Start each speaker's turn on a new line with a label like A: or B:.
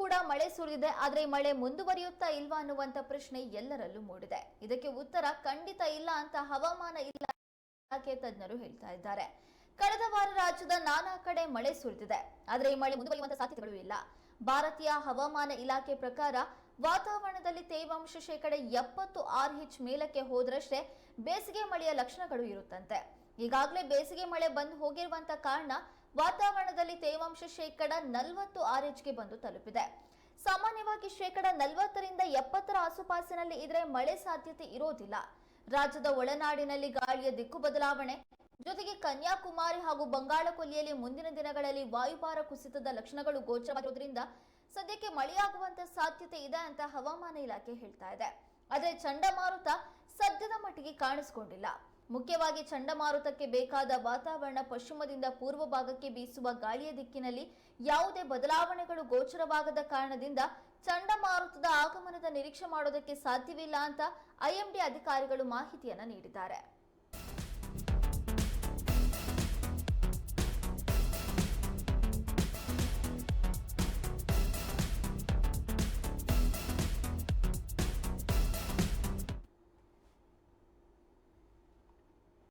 A: ಕೂಡ ಮಳೆ ಸುರಿದಿದೆ, ಆದರೆ ಈ ಮಳೆ ಮುಂದುವರಿಯುತ್ತಾ ಇಲ್ವಾ ಅನ್ನುವಂತ ಪ್ರಶ್ನೆ ಎಲ್ಲರಲ್ಲೂ ಮೂಡಿದೆ. ಇದಕ್ಕೆ ಉತ್ತರ ಖಂಡಿತ ಇಲ್ಲ ಅಂತ ಹವಾಮಾನ ಇಲಾಖೆ ತಜ್ಞರು ಹೇಳ್ತಾ ಇದ್ದಾರೆ. ಕಳೆದ ವಾರ ರಾಜ್ಯದ ನಾನಾ ಕಡೆ ಮಳೆ ಸುರಿದಿದೆ, ಆದರೆ ಈ ಮಳೆ ಮುಂದುವರಿಯುವಂತ ಸಾಧ್ಯತೆಗಳು ಇಲ್ಲ. ಭಾರತೀಯ ಹವಾಮಾನ ಇಲಾಖೆ ಪ್ರಕಾರ ವಾತಾವರಣದಲ್ಲಿ ತೇವಾಂಶ ಶೇಕಡ ಎಪ್ಪತ್ತು ಆರ್ ಹೆಚ್ ಮೇಲಕ್ಕೆ ಹೋದ್ರಷ್ಟೇ ಬೇಸಿಗೆ ಮಳೆಯ ಲಕ್ಷಣಗಳು ಇರುತ್ತಂತೆ. ಈಗಾಗಲೇ ಬೇಸಿಗೆ ಮಳೆ ಬಂದು ಹೋಗಿರುವಂತ ಕಾರಣ ವಾತಾವರಣದಲ್ಲಿ ತೇವಾಂಶ ಶೇಕಡ ನಲವತ್ತು ಆರ್ಗೆ ಬಂದು ತಲುಪಿದೆ. ಸಾಮಾನ್ಯವಾಗಿ ಶೇಕಡ ನಲವತ್ತರಿಂದ ಎಪ್ಪತ್ತರ ಆಸುಪಾಸಿನಲ್ಲಿ ಇದ್ರೆ ಮಳೆ ಸಾಧ್ಯತೆ ಇರೋದಿಲ್ಲ. ರಾಜ್ಯದ ಒಳನಾಡಿನಲ್ಲಿ ಗಾಳಿಯ ದಿಕ್ಕು ಬದಲಾವಣೆ. ಜೊತೆಗೆ ಕನ್ಯಾಕುಮಾರಿ ಹಾಗೂ ಬಂಗಾಳಕೊಲ್ಲಿಯಲ್ಲಿ ಮುಂದಿನ ದಿನಗಳಲ್ಲಿ ವಾಯುಭಾರ ಕುಸಿತದ ಲಕ್ಷಣಗಳು ಗೋಚರವಾಗಿರುವುದರಿಂದ ಸದ್ಯಕ್ಕೆ ಮಳೆಯಾಗುವಂತ ಸಾಧ್ಯತೆ ಇದೆ ಅಂತ ಹವಾಮಾನ ಇಲಾಖೆ ಹೇಳ್ತಾ ಇದೆ. ಆದರೆ ಚಂಡಮಾರುತ ಸದ್ಯದ ಮಟ್ಟಿಗೆ ಕಾಣಿಸಿಕೊಂಡಿಲ್ಲ. ಮುಖ್ಯವಾಗಿ ಚಂಡಮಾರುತಕ್ಕೆ ಬೇಕಾದ ವಾತಾವರಣ ಪಶ್ಚಿಮದಿಂದ ಪೂರ್ವ ಭಾಗಕ್ಕೆ ಬೀಸುವ ಗಾಳಿಯ ದಿಕ್ಕಿನಲ್ಲಿ ಯಾವುದೇ ಬದಲಾವಣೆಗಳು ಗೋಚರವಾಗದ ಕಾರಣದಿಂದ ಚಂಡಮಾರುತದ ಆಗಮನದ ನಿರೀಕ್ಷೆ ಮಾಡೋದಕ್ಕೆ ಸಾಧ್ಯವಿಲ್ಲ ಅಂತ ಐಎಂಡಿ ಅಧಿಕಾರಿಗಳು ಮಾಹಿತಿಯನ್ನು ನೀಡಿದ್ದಾರೆ.